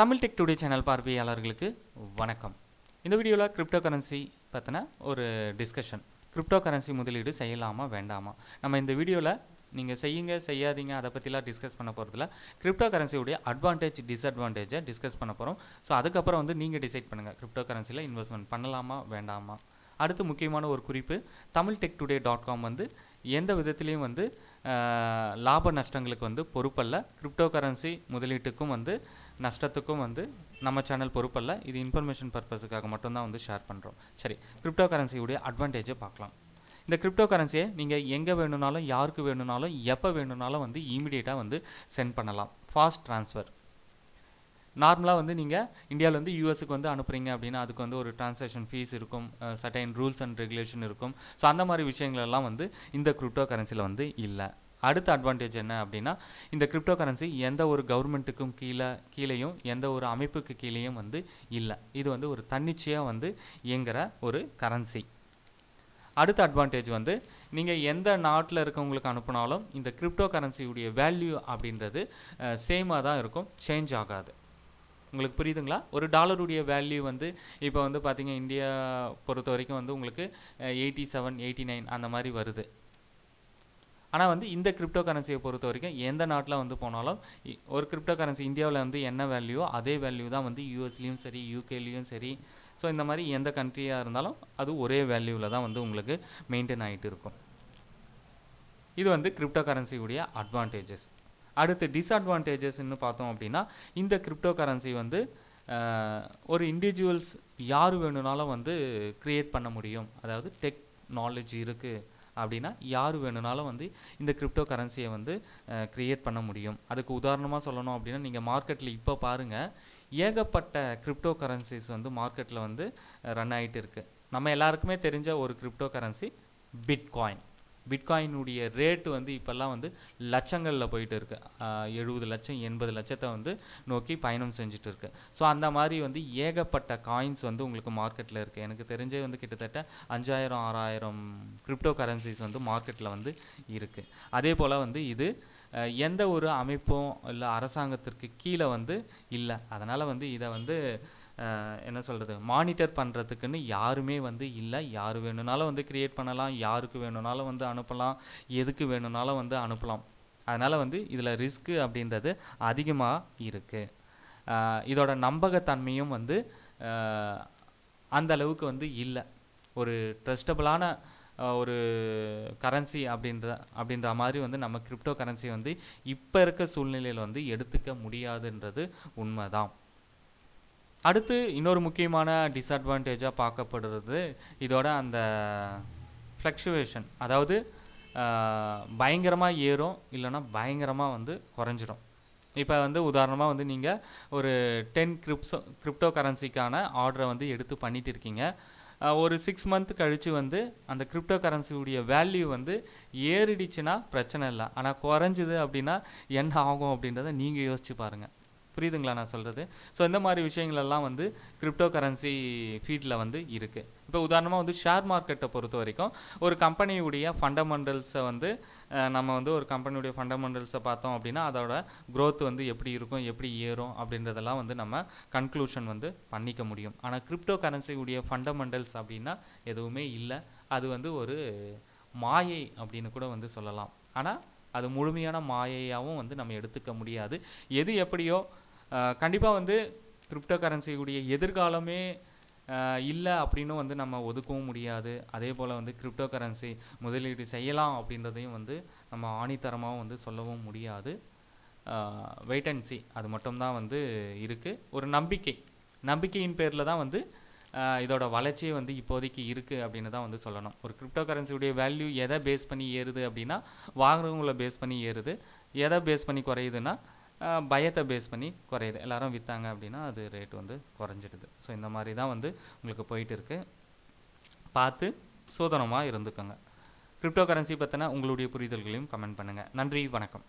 Tamil tech today channel பார்வையாளர்களுக்கு வணக்கம். இந்த வீடியோவில் கிரிப்டோ கரன்சி பற்றின ஒரு டிஸ்கஷன் கிரிப்டோ கரன்சி முதலீடு செய்யலாமா வேண்டாமா? நம்ம இந்த வீடியோவில் நீங்கள் செய்யுங்க செய்யாதீங்க அதை பற்றிலாம் டிஸ்கஸ் பண்ண போகிறதுல கிரிப்டோ கரன்சியுடைய அட்வான்டேஜ் டிஸ்அட்வான்டேஜை டிஸ்கஸ் பண்ண போகிறோம் ஸோ அதுக்கப்புறம் வந்து நீங்கள் டிசைட் பண்ணுங்கள் கிரிப்டோ கரன்சியில் இன்வெஸ்ட்மெண்ட் பண்ணலாமா வேண்டாமா? அடுத்து முக்கியமான ஒரு குறிப்பு Tamil tech today dot com வந்து எந்த விதத்துலேயும் வந்து லாப நஷ்டங்களுக்கு வந்து பொறுப்பல்ல. கிரிப்டோ கரன்சி முதலீட்டுக்கும் வந்து நஷ்டத்துக்கும் வந்து நம்ம சேனல் பொறுப்பல்ல. இது இன்ஃபர்மேஷன் பர்பஸுக்காக மட்டும்தான் வந்து ஷேர் பண்ணுறோம் சரி கிரிப்டோ கரன்சியுடைய அட்வான்டேஜை பார்க்கலாம். இந்த கிரிப்டோ கரன்சியை நீங்கள் எங்கே வேணும்னாலும் யாருக்கு வேணும்னாலும் எப்போ வேணும்னாலும் வந்து இமீடியட்டாக வந்து சென்ட் பண்ணலாம். ஃபாஸ்ட் ட்ரான்ஸ்ஃபர் நார்மலாக வந்து நீங்கள் இந்தியாவிலேருந்து யூஎஸ்க்கு வந்து அனுப்புறீங்க அப்படின்னா அதுக்கு வந்து ஒரு டிரான்சாக்ஷன் ஃபீஸ் இருக்கும் சர்டைன் ரூல்ஸ் அண்ட் ரெகுலேஷன் இருக்கும். ஸோ அந்த மாதிரி விஷயங்கள் எல்லாம் வந்து இந்த கிரிப்டோ கரன்சியில் வந்து இல்லை. அடுத்த அட்வான்டேஜ் என்ன அப்படின்னா இந்த கிரிப்டோ கரன்சி எந்த ஒரு கவர்மெண்ட்டுக்கும் கீழே கீழேயும் எந்த ஒரு அமைப்புக்கு கீழேயும் வந்து இல்லை. இது வந்து ஒரு தன்னிச்சையாக வந்து இயங்குகிற ஒரு கரன்சி அடுத்த அட்வான்டேஜ் வந்து நீங்கள் எந்த நாட்டில் இருக்கவங்களுக்கு அனுப்புனாலும் இந்த கிரிப்டோ கரன்சியுடைய வேல்யூ அப்படின்றது சேமாக தான் இருக்கும். சேஞ்ச் ஆகாது. உங்களுக்கு புரியுதுங்களா? ஒரு டாலருடைய வேல்யூ வந்து இப்போ வந்து பார்த்தீங்க இந்தியா பொறுத்த வரைக்கும் வந்து உங்களுக்கு எயிட்டி செவன் எயிட்டி நைன் அந்த மாதிரி வருது. ஆனால் வந்து இந்த கிரிப்டோ கரன்சியை பொறுத்த வரைக்கும் எந்த நாட்டில் வந்து போனாலும் ஒரு கிரிப்டோ கரன்சி இந்தியாவில் வந்து என்ன வேல்யூ அதே வேல்யூ தான் வந்து யூஎஸ்லேயும் சரி யூகேலேயும் சரி. ஸோ இந்த மாதிரி எந்த கண்ட்ரியாக இருந்தாலும் அது ஒரே வேல்யூவில் தான் வந்து உங்களுக்கு மெயின்டைன் ஆகிட்டு இருக்கும். இது வந்து கிரிப்டோ கரன்சியுடைய அட்வான்டேஜஸ் அடுத்து டிஸ்அட்வான்டேஜஸ்ன்னு பார்த்தோம் அப்படின்னா இந்த கிரிப்டோ கரன்சி வந்து ஒரு இண்டிவிஜுவல்ஸ் யார் வேணும்னாலும் வந்து க்ரியேட் பண்ண முடியும். அதாவது டெக் நாலேஜ் இருக்குது அப்படின்னா யார் வேணும்னாலும் வந்து இந்த கிரிப்டோ கரன்சியை வந்து க்ரியேட் பண்ண முடியும். அதுக்கு உதாரணமாக சொல்லணும் அப்படின்னா நீங்கள் மார்க்கெட்டில் இப்போ பாருங்கள் ஏகப்பட்ட கிரிப்டோ கரன்சிஸ் வந்து மார்க்கெட்டில் வந்து ரன் ஆகிட்டு இருக்குது நம்ம எல்லாருக்குமே தெரிஞ்ச ஒரு கிரிப்டோ கரன்சி பிட்காயின் பிட்காயினுடைய ரேட்டு வந்து இப்போல்லாம் வந்து லட்சங்களில் போயிட்டு இருக்கு எழுபது லட்சம் எண்பது லட்சத்தை வந்து நோக்கி பயணம் செஞ்சுட்டு இருக்கு ஸோ அந்த மாதிரி வந்து ஏகப்பட்ட காயின்ஸ் வந்து உங்களுக்கு மார்க்கெட்டில் இருக்குது எனக்கு தெரிஞ்சே வந்து கிட்டத்தட்ட அஞ்சாயிரம் ஆறாயிரம் கிரிப்டோ கரன்சிஸ் வந்து மார்க்கெட்டில் வந்து இருக்குது அதே போல் வந்து இது எந்த ஒரு அமைப்பும் இல்லை அரசாங்கத்திற்கு கீழே வந்து இல்லை. அதனால் வந்து இதை வந்து என்ன சொல்கிறது மானிட்டர் பண்ணுறதுக்குன்னு யாருமே வந்து இல்லை. யார் வேணும்னாலும் வந்து க்ரியேட் பண்ணலாம் யாருக்கு வேணும்னாலும் வந்து அனுப்பலாம் எதுக்கு வேணும்னாலும் வந்து அனுப்பலாம். அதனால் வந்து இதில் ரிஸ்க்கு அப்படின்றது அதிகமாக இருக்குது இதோட நம்பகத்தன்மையும் வந்து அந்த அளவுக்கு வந்து இல்லை. ஒரு ட்ரஸ்டபுளான ஒரு கரன்சி அப்படின்ற அப்படின்ற மாதிரி வந்து நம்ம கிரிப்டோ கரன்சி வந்து இப்போ இருக்க சூழ்நிலையில் வந்து எடுத்துக்க முடியாதுன்றது உண்மைதான். அடுத்து இன்னொரு முக்கியமான டிஸ்அட்வான்டேஜாக பார்க்கப்படுறது இதோட அந்த ஃப்ளக்ஷுவேஷன் அதாவது பயங்கரமாக ஏறும் இல்லைன்னா பயங்கரமாக வந்து குறைஞ்சிரும் இப்போ வந்து உதாரணமாக வந்து நீங்கள் ஒரு டென் கிரிப்ஸோ கிரிப்டோ கரன்சிக்கான ஆர்டரை வந்து எடுத்து பண்ணிட்டு இருக்கீங்க ஒரு சிக்ஸ் மந்த் கழித்து வந்து அந்த கிரிப்டோ கரன்சியுடைய வேல்யூ வந்து ஏறிடுச்சுன்னா பிரச்சனை இல்லை. ஆனால் குறைஞ்சிது அப்படின்னா என்ன ஆகும் அப்படின்றத நீங்கள் யோசிச்சு பாருங்கள் புரியுதுங்களா நான் சொல்கிறது ஸோ இந்த மாதிரி விஷயங்கள் எல்லாம் வந்து கிரிப்டோ கரன்சி ஃபீல்டில் வந்து இருக்குது இப்போ உதாரணமாக வந்து ஷேர் மார்க்கெட்டை பொறுத்த வரைக்கும் ஒரு கம்பெனியுடைய ஃபண்டமெண்டல்ஸை வந்து நம்ம வந்து ஒரு கம்பெனியுடைய ஃபண்டமெண்டல்ஸை பார்த்தோம் அப்படின்னா அதோட க்ரோத் வந்து எப்படி இருக்கும் எப்படி ஏறும் அப்படின்றதெல்லாம் வந்து நம்ம கன்க்ளூஷன் வந்து பண்ணிக்க முடியும். ஆனால் கிரிப்டோ கரன்சியுடைய ஃபண்டமெண்டல்ஸ் அப்படின்னா எதுவுமே இல்லை. அது வந்து ஒரு மாயை அப்படின்னு கூட வந்து சொல்லலாம். ஆனால் அது முழுமையான மாயையாகவும் வந்து நம்ம எடுத்துக்க முடியாது. எது எப்படியோ கண்டிப்பாக வந்து கிரிப்டோ கரன்சியுடைய எதிர்காலமே இல்லை அப்படின்னும் வந்து நம்ம ஒதுக்கவும் முடியாது. அதே போல் வந்து கிரிப்டோ கரன்சி முதலீடு செய்யலாம் அப்படின்றதையும் வந்து நம்ம ஆணித்தரமாகவும் வந்து சொல்லவும் முடியாது. வெயிட் அண்ட் சி அது மட்டும்தான் வந்து இருக்குது ஒரு நம்பிக்கை. நம்பிக்கையின் பேரில் தான் வந்து இதோட வளர்ச்சியே வந்து இப்போதைக்கு இருக்குது அப்படின்னு தான் வந்து சொல்லணும். ஒரு கிரிப்டோ கரன்சியுடைய வேல்யூ எதை பேஸ் பண்ணி ஏறுது அப்படின்னா வாங்குறவங்கள பேஸ் பண்ணி ஏறுது. எதை பேஸ் பண்ணி குறையுதுன்னா பயத்தை பேஸ் பண்ணி குறையுது. எல்லாரும் விற்றாங்க அப்படின்னா அது ரேட் வந்து குறைஞ்சிடுது. ஸோ இந்த மாதிரி தான் வந்து உங்களுக்கு போயிட்டு இருக்கு. பார்த்து சோதனமாக இருந்துக்கோங்க. கிரிப்டோ கரன்சி பற்றின உங்களுடைய புரிதல்களையும் கமெண்ட் பண்ணுங்கள் நன்றி வணக்கம்.